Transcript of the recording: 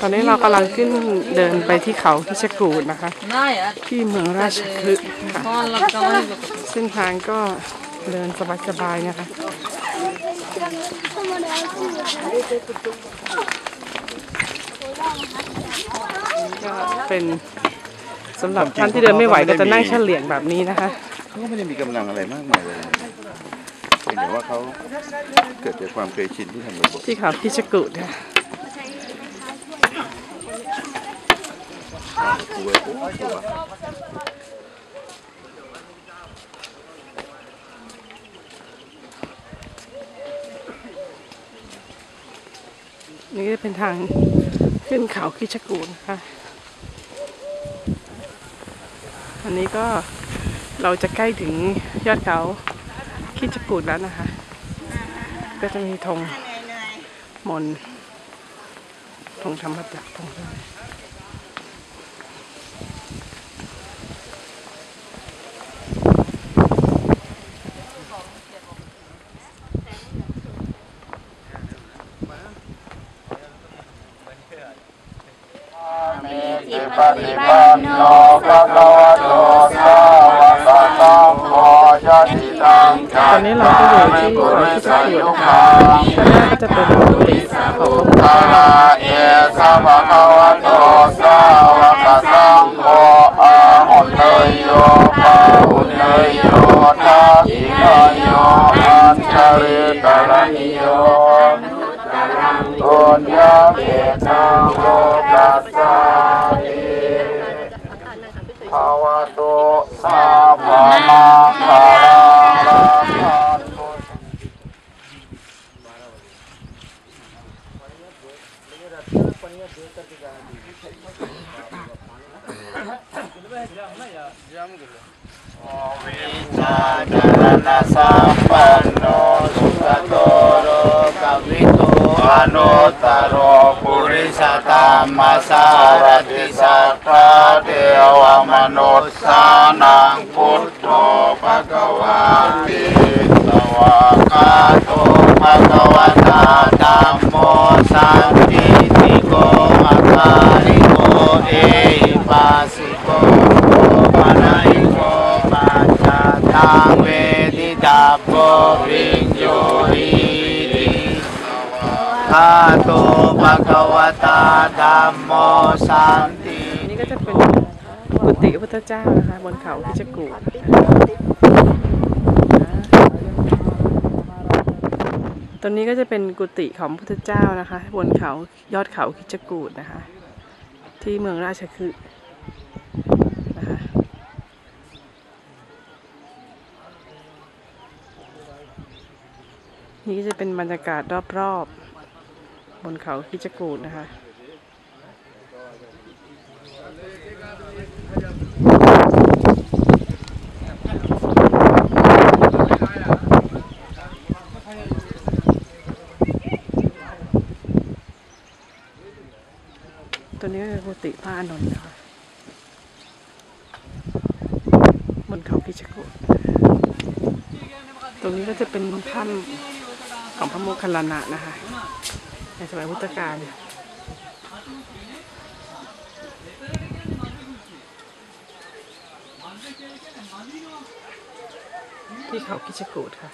ตอนนี้เรากำลังขึ้นเดินไปที่เขาพิชกูดนะคะ ที่เมืองราชคฤห์ค่ะซึ่งทางก็เดินสบายๆนะคะก็เป็นสำหรับท่านที่เดินไม่ไหวก็จะนั่งเฉลียงแบบนี้นะคะเขาก็ไม่ได้มีกำลังอะไรมากมายเลยเพียง แต่ว่าเขาเกิดจากความเคยชินที่ทำบ่อยที่เขาพิชกูดค่ะๆกลัวกลัวนี่เป็นทางขึ้นเขาคิชกูดนะคะอันนี้ก็เราจะใกล้ถึงยอดเขา คิชกูดแล้วนะคะ ก็จะมีธงมนต์ธงธรรมจักรธงอะไรจิปฏิปันโนภะคะวะโต อนนี้เราก็อยู่ที่เขาคิชกูดนะคะก็จะเป็นกุฏิของพระพุทธสาเจ้าเอสะภะคะวะโตสาวกสังโฆอะหุนเนยโยปะหุนเนยโยทักขิกโยอัญชริตรณิโยตุญญเมตังโลกัสสาติภาวะโตสาภะมังคา ราคันตุจารณสัม นโนสุขโตโรกวิโตอนุตตรโรปุริสตามมาสารติสัทธาเทวมนุษย์สานังพุทโธภะคะวาติสวากาโตภะคะวะตาธัมโมสันติติโกอาคาริโกเอหิปัสสิโกโอปะนาอิโกปัจจตังเวทิตาโพวิญโยหิติทาโตภะคะวะตาธัมโมสันติอันนี้ก็จะเป็นกุฏิพระพุทธเจ้านะคะบนเขาพิชกูด ตรงนี้ก็จะเป็นกุฏิของพระพุทธเจ้านะคะ บนเขายอดเขาคิจกูดนะคะ ที่เมืองราชคฤห์นะคะนี่ก็จะเป็นบรรยากาศรอบๆบนเขาคิจกูดนะคะ ตัวนี้คือกุฏิพระอานนท์นะคะบนเขาพิชกุตรงนี้ก็จะเป็นถ้ำของพระโมคคัลลานะนะคะ ในสมัยพุทธกาลที่เขาพิชกูดค่ะ